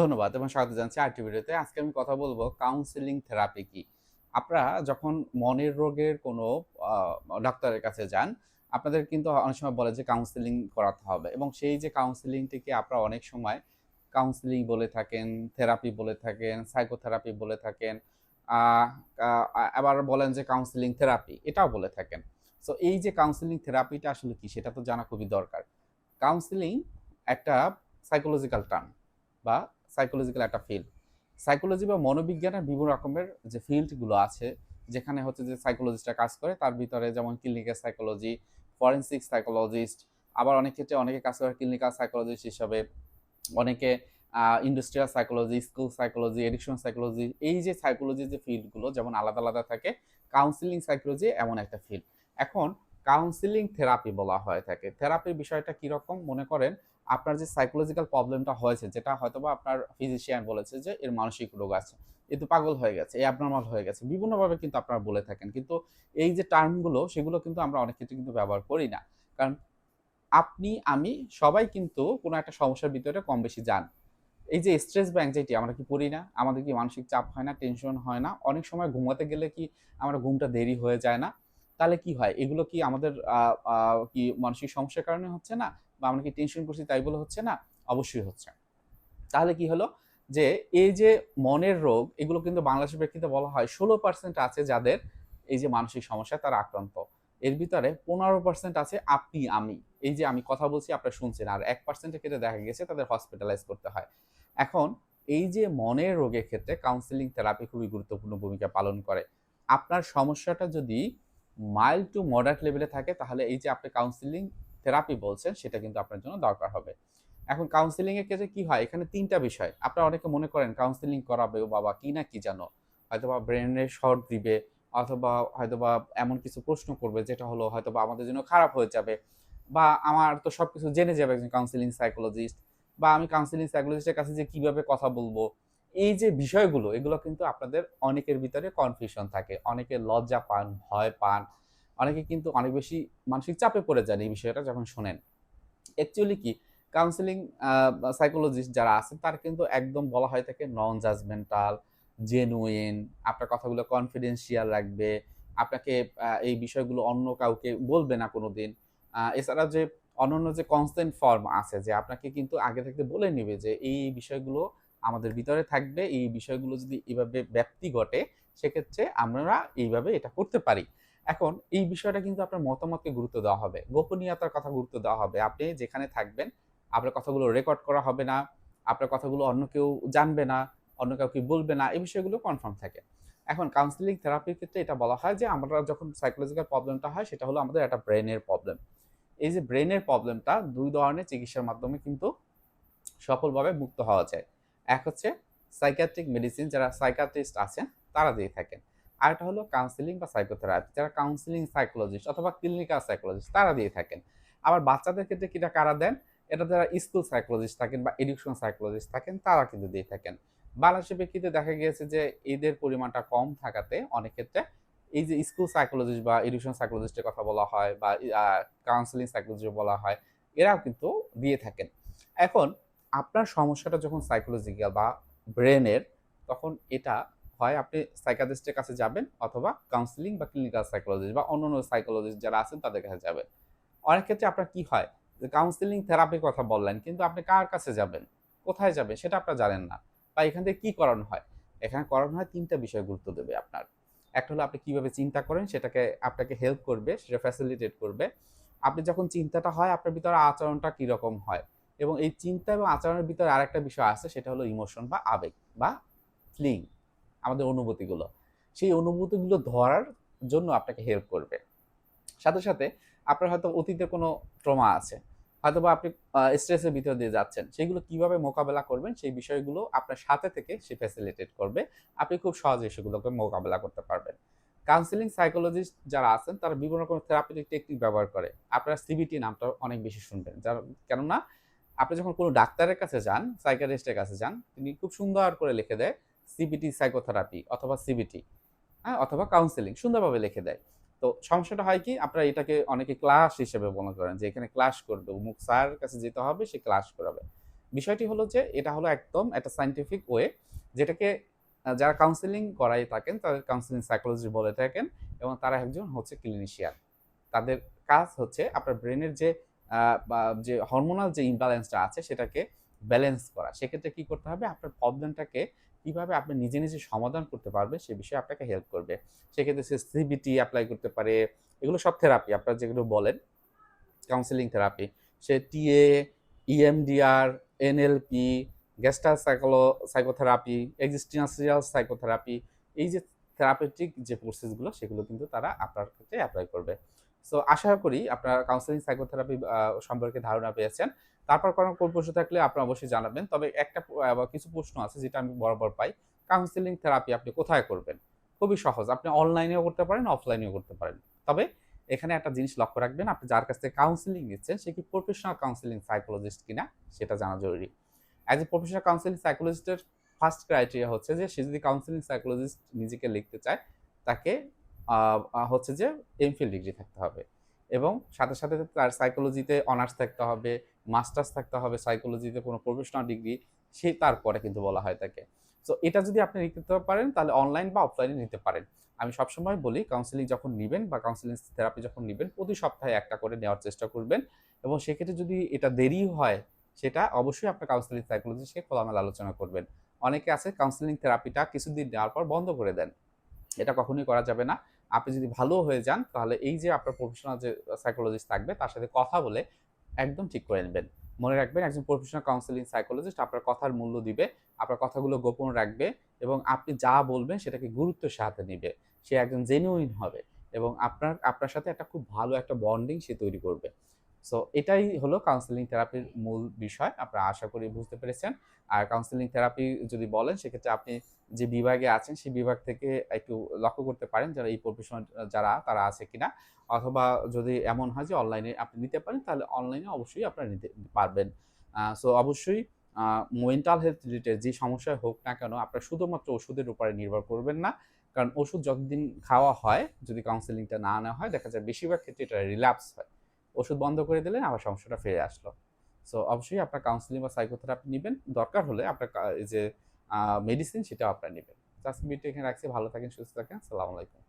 ধন্যবাদ এবং স্বাগত জানাচ্ছি আরটি ভিডিওতে। আজকে আমি কথা বলব কাউন্সিলিং থেরাপি কি? আপনারা যখন মনের রোগের কোনো ডাক্তারের কাছে যান, আপনাদের কিন্তু অনেক সময় বলে যে কাউন্সিলিং করাতে হবে এবং সেই যে কাউন্সিলিংটিকে আপনারা অনেক সময় কাউন্সিলিং বলে থাকেন থেরাপি বলে থাকেন সাইকোথেরাপি বলে থাকেন আবার বলেন যে কাউন্সিলিং থেরাপি এটাও বলে থাকেন। সো এই যে কাউন্সিলিং থেরাপিটা আসলে কি সেটা তো জানা খুবই দরকার। কাউন্সিলিং একটা সাইকোলজিক্যাল টার্ম বা সাইকোলজিক্যাল একটা ফিল্ড সাইকোলজি বা মনোবিজ্ঞানের বিভিন্ন রকমের যে ফিল্ডগুলো আছে, যেখানে হচ্ছে যে সাইকোলজিস্টরা কাজ করে, তার ভিতরে যেমন ক্লিনিক্যাল সাইকোলজি ফরেন্সিক সাইকোলজিস্ট আবার অনেক ক্ষেত্রে অনেকে কাজ করে ক্লিনিক্যাল সাইকোলজিস্ট হিসাবে, অনেকে industrial psychology school psychology addiction psychology এই যে সাইকোলজি যে ফিল্ডগুলো যেমন আলাদা আলাদা থাকে কাউন্সিলিং সাইকোলজি এমন একটা ফিল্ড এখন কাউন্সিলিং থেরাপি বলা হয়ে থাকে। থেরাপির বিষয়টা কীরকম মনে করেন আপনার যে সাইকোলজিক্যাল প্রবলেমটা হয়েছে, যেটা হয়তোবা আপনার ফিজিশিয়ান বলেছে যে এর মানসিক রোগ আছে, এ তো পাগল হয়ে গেছে এই অ্যাবনর্মাল হয়ে গেছে, বিভিন্নভাবে কিন্তু আপনারা বলে থাকেন। কিন্তু এই যে টার্মগুলো সেগুলো কিন্তু আমরা অনেক ক্ষেত্রে কিন্তু ব্যবহার করি না। কারণ আপনি, আমি, সবাই কিন্তু কোনো একটা সমস্যার ভিতরে কম বেশি যান। এই যে স্ট্রেস ব্যাংক যেটি, আমরা কি পড়ি না? আমাদের কি মানসিক চাপ হয় না? টেনশন হয় না? অনেক সময় ঘুমাতে গেলে কি আমরা ঘুমটা দেরি হয়ে যায় না? তাহলে কি হয়? এগুলো কি আমাদের কি মানসিক সমস্যার কারণে হচ্ছে না? বা আমরা কি টেনশন করছি তাই বলে হচ্ছে না? অবশ্যই হচ্ছে। তাহলে কি হলো? যে এই যে মনের রোগ, এগুলো কিন্তু বাংলাদেশের প্রেক্ষিতে বলা হয় ষোলো পার্সেন্ট আছে যাদের এই যে মানসিক সমস্যা, তারা আক্রান্ত। এর ভিতরে পনেরো পার্সেন্ট আছে আপনি, আমি। এই যে আমি কথা বলছি, আপনারা শুনছেন। আর এক পার্সেন্টের ক্ষেত্রে দেখা গেছে তাদের হসপিটালাইজ করতে হয়। এখন এই যে মনের রোগের ক্ষেত্রে কাউন্সিলিং থেরাপি খুবই গুরুত্বপূর্ণ ভূমিকা পালন করে। আপনার সমস্যাটা যদি মাইল্ড টু মডারেট লেভেলে থাকে, তাহলে এই যে আপনি কাউন্সিলিং থেরাপি বলছেন, সেটা কিন্তু আপনার জন্য দরকার হবে। এখন কাউন্সিলিং এর ক্ষেত্রে কি হয়? এখানে তিনটা বিষয়। আপনারা অনেকে মনে করেন কাউন্সিলিং করাবে, ও বাবা, কি না কি জানো? হয়তোবা ব্রেনের শর্ট দিবে, অথবা হয়তোবা এমন কিছু প্রশ্ন করবে, যেটা হলো হয়তোবা আমাদের জন্য খারাপ হয়ে যাবে, বা আমার তো সবকিছু জেনে যাবে একজন কাউন্সিলিং সাইকোলজিস্ট বা আমি কাউন্সিলিং সাইকোলজিস্টের কাছে যে কীভাবে কথা বলব এই যে বিষয়গুলো এগুলো কিন্তু আপনাদের অনেকের ভিতরে কনফিউশন থাকে। অনেকে লজ্জা পান ভয় পান। অনেকে কিন্তু অনেক বেশি মানসিক চাপে পড়ে যান এই বিষয়টা যখন শোনেন। অ্যাকচুয়ালি কি কাউন্সিলিং সাইকোলজিস্ট যারা আছেন তার কিন্তু একদম বলা হয় থাকে নন জাজমেন্টাল জেনুইন আপনার কথাগুলো কনফিডেন্সিয়াল রাখবে আপনাকে এই বিষয়গুলো অন্য কাউকে বলবে না কোনোদিন। আহ, এছাড়া যে অন্যান্য যে কনস্ট্যান্ট ফর্ম আছে যে আপনাকে কিন্তু আগে থেকে বলে নেবে যে এই বিষয়গুলো আমাদের ভিতরে থাকবে, এই বিষয়গুলো যদি এইভাবে ব্যাপ্তি ঘটে, সেক্ষেত্রে আমরা এইভাবে এটা করতে পারি। এখন, এই বিষয়টা কিন্তু আপনার মতামতকে গুরুত্ব দেওয়া হবে। গোপনীয়তার কথা গুরুত্ব দেওয়া হবে। আপনি যেখানে থাকবেন, আপনার কথাগুলো রেকর্ড করা হবে না, আপনার কথাগুলো অন্য কেউ জানবে না, অন্য কাউকে বলবে না, এই বিষয়গুলো কনফার্ম থাকে। এখন কাউন্সিলিং থেরাপির ক্ষেত্রে এটা বলা হয় যে, আমরা যখন সাইকোলজিক্যাল প্রবলেমটা হয়, সেটা হলো আমাদের একটা ব্রেনের প্রবলেম এই যে ব্রেনের প্রবলেমটা দুই ধরনের চিকিৎসার মাধ্যমে কিন্তু সফলভাবে মুক্ত হওয়া যায়। এক হচ্ছে সাইকিয়াট্রিক মেডিসিন যারা সাইকাট্রিস্ট আছেন, তারা দিয়ে থাকেন। আরেকটা হলো কাউন্সিলিং বা সাইকোথেরাপি যারা কাউন্সিলিং সাইকোলজিস্ট অথবা ক্লিনিক্যাল সাইকোলজিস্ট তারা দিয়ে থাকেন। আবার বাচ্চাদের ক্ষেত্রে কিটা কারা দেন? এটা যারা স্কুল সাইকোলজিস্ট থাকেন বা এডুকেশন সাইকোলজিস্ট থাকেন, তারা কিন্তু দিয়ে থাকেন। বাংলাদেশের প্রেক্ষিতে দেখা গিয়েছে যে এদের পরিমাণটা কম থাকাতে অনেক ক্ষেত্রে এই যে স্কুল সাইকোলজিস্ট বা এডুকেশন সাইকোলজিস্টের কথা বলা হয় বা কাউন্সিলিং সাইকোলজিস্ট বলা হয়, এরাও কিন্তু দিয়ে থাকেন। এখন আপনার সমস্যাটা যখন সাইকোলজিক্যাল বা ব্রেনের তখন এটা হয় আপনি সাইকাটিস্টের কাছে যাবেন অথবা কাউন্সিলিং বা ক্লিনিক্যাল সাইকোলজিস্ট বা অন্য অন্য সাইকোলজিস্ট যারা আছেন তাদের কাছে যাবেন। অনেক ক্ষেত্রে আপনার কি হয়? যে কাউন্সিলিং থেরাপির কথা বললেন, কিন্তু আপনি কার কাছে যাবেন? কোথায় যাবেন? সেটা আপনার জানেন না। বা এখান থেকে কী করানো হয়? এখানে করানো হয় তিনটা বিষয় গুরুত্ব দেবে আপনার। একটা হলো আপনি কীভাবে চিন্তা করেন, সেটাকে আপনাকে হেল্প করবে, সেটা ফ্যাসিলিটেট করবে। আপনি যখন চিন্তাটা হয়, আপনার ভিতরে আচরণটা কীরকম হয়? এবং এই চিন্তা এবং আচরণের ভিতরে আরেকটা বিষয় আছে, সেটা হলো ইমোশন বা আবেগ বা ফিলিং আমাদের অনুভূতিগুলো। সেই অনুভূতিগুলো ধরার জন্য আপনাকে হেল্প করবে। সাথে সাথে আপনার হয়তো অতীতে কোনো ট্রমা আছে হয়তো বা আপনি স্ট্রেসের ভিতর দিয়ে যাচ্ছেন, সেগুলো কীভাবে মোকাবেলা করবেন, সেই বিষয়গুলো আপনার সাথে থেকে সে ফ্যাসিলিটেট করবে। আপনি খুব সহজে সেগুলোকে মোকাবেলা করতে পারবেন। কাউন্সিলিং সাইকোলজিস্ট যারা আছেন, তারা বিভিন্ন রকম থেরাপিটিক টেকনিক ব্যবহার করে। আপনারা সিবিটি নামটা অনেক বেশি শুনবেন। যার, কেননা আপনি যখন কোনো ডাক্তারের কাছে যান সাইকাটিস্টের কাছে যান, তিনি খুব সুন্দর করে লিখে দেয় সিবিটি সাইকোথেরাপি অথবা সিবিটি হ্যাঁ অথবা কাউন্সিলিং সুন্দরভাবে লিখে দেয়। তো সমস্যাটা হয় কি, আপনারা এটাকে অনেকে ক্লাস হিসেবে মনে করেন যে এখানে ক্লাস করবে মুখ স্যার কাছে যেতে হবে, সে ক্লাস করাবে। বিষয়টি হলো যে এটা হলো একদম একটা সাইন্টিফিক ওয়ে যেটাকে যারা কাউন্সেলিং করাই থাকেন, তাদের কাউন্সিলিং সাইকোলজি বলে থাকেন এবং তারা একজন হচ্ছে ক্লিনিশিয়ান তাদের কাজ হচ্ছে আপনার ব্রেনের যে যে হরমোনাল যে ইমব্যালেন্সটা আছে সেটাকে ব্যালেন্স করা। সেক্ষেত্রে কি করতে হবে? আপনার প্রবলেমটাকে কীভাবে আপনি নিজে নিজে সমাধান করতে পারবে সে বিষয়ে আপনাকে হেল্প করবে। সেক্ষেত্রে সে সিবিটি অ্যাপ্লাই করতে পারে। এগুলো সব থেরাপি আপনারা যেগুলো বলেন কাউন্সিলিং থেরাপি সে টিএ ইএমডিআর এনএলপি গেস্টাল সাইকোলো সাইকোথেরাপি এক্সিস্টেন্সিয়াল সাইকোথেরাপি এই যে থেরাপিউটিক যে প্রসেসগুলো সেগুলো কিন্তু তারা আপনার ক্ষেত্রে অ্যাপ্লাই করবে। সো আশা করি আপনার কাউন্সিলিং সাইকোথেরাপি সম্পর্কে ধারণা পেয়েছেন। তারপর কোনো কোনো প্রশ্ন থাকলে আপনি অবশ্যই জানাবেন। তবে একটা কিছু প্রশ্ন আছে যেটা আমি বরাবর পাই। কাউন্সেলিং থেরাপি আপনি কোথায় করবেন? খুবই সহজ। আপনি অনলাইনেও করতে পারেন অফলাইনেও করতে পারেন। তবে এখানে একটা জিনিস লক্ষ্য রাখবেন, আপনি যার কাছ থেকে কাউন্সিলিং নিচ্ছেন, সে কি প্রফেশনাল কাউন্সিলিং সাইকোলজিস্ট কিনা সেটা জানা জরুরি। অ্যাজ এ প্রফেশনাল কাউন্সিলিং সাইকোলজিস্টের ফার্স্ট ক্রাইটেরিয়া হচ্ছে যে, সে যদি কাউন্সিলিং সাইকোলজিস্ট নিজেকে লিখতে চায়, তাকে হচ্ছে যে এমফিল ডিগ্রি থাকতে হবে। এবং সাথে সাথে তার সাইকোলজিতে অনার্স থাকতে হবে মাস্টার্স থাকতে হবে সাইকোলজিতে কোনো প্রফেশনাল ডিগ্রি সে তারপরে কিন্তু বলা হয় তাকে। সো এটা যদি আপনি নিতে পারেন, তাহলে অনলাইন বা অফলাইনে নিতে পারেন। আমি সবসময় বলি কাউন্সিলিং যখন নেবেন বা কাউন্সিলিং থেরাপি যখন নেবেন, প্রতি সপ্তাহে একটা করে নেওয়ার চেষ্টা করবেন। এবং সেক্ষেত্রে যদি এটা দেরি হয়, সেটা অবশ্যই আপনার কাউন্সিলিং সাইকোলজিস্টকে খোলামেলা আলোচনা করবেন। অনেকে আছে কাউন্সিলিং থেরাপিটা কিছুদিন নেওয়ার পর বন্ধ করে দেন। এটা কখনোই করা যাবে না। আপনি যদি ভালো হয়ে যান, তাহলে এই যে আপনার প্রফেশনাল যে সাইকোলজিস্ট থাকবে, তার সাথে কথা বলে একদম ঠিক করে নেবেন। মনে রাখবেন, একজন প্রফেশনাল কাউন্সিলিং সাইকোলজিস্ট আপনার কথার মূল্য দিবে, আপনার কথাগুলো গোপন রাখবে এবং আপনি যা বলবেন সেটাকে গুরুত্বের সাথে নেবে। সে একজন জেনুইন হবে এবং আপনার আপনার সাথে একটা খুব ভালো একটা বন্ডিং সে তৈরি করবে। সো এটাই হলো কাউন্সিলিং থেরাপির মূল বিষয়, আপনারা আশা করি বুঝতে পেরেছেন। আর কাউন্সিলিং থেরাপি যদি বলেন, সেক্ষেত্রে আপনি যে বিভাগে আছেন, সেই বিভাগ থেকে একটু লক্ষ্য করতে পারেন যারা এই প্রফেশনাল যারা, তারা আছে কিনা। অথবা যদি এমন হয় যে অনলাইনে আপনি নিতে পারেন, তাহলে অনলাইনে অবশ্যই আপনারা নিতে পারবেন। সো অবশ্যই মেন্টাল হেলথ রিলেটেড যে সমস্যায় হোক না কেন, আপনারা শুধুমাত্র ওষুধের উপরে নির্ভর করবেন না। কারণ ওষুধ যতদিন খাওয়া হয়, যদি কাউন্সেলিংটা না নেওয়া হয়, দেখা যায় বেশিরভাগ ক্ষেত্রে এটা রিল্যাপস হয়। ওষুধ বন্ধ করে দিলেন, আবার সমস্যাটা ফিরে আসলো। সো অবশ্যই আপনার কাউন্সিলিং বা সাইকোথেরাপি নেবেন। দরকার হলে আপনার যে মেডিসিন সেটাও আপনার নেবেন। আজকে ভিডিও এখানে রাখছি। ভালো থাকেন, সুস্থ থাকেন। আসসালামু আলাইকুম।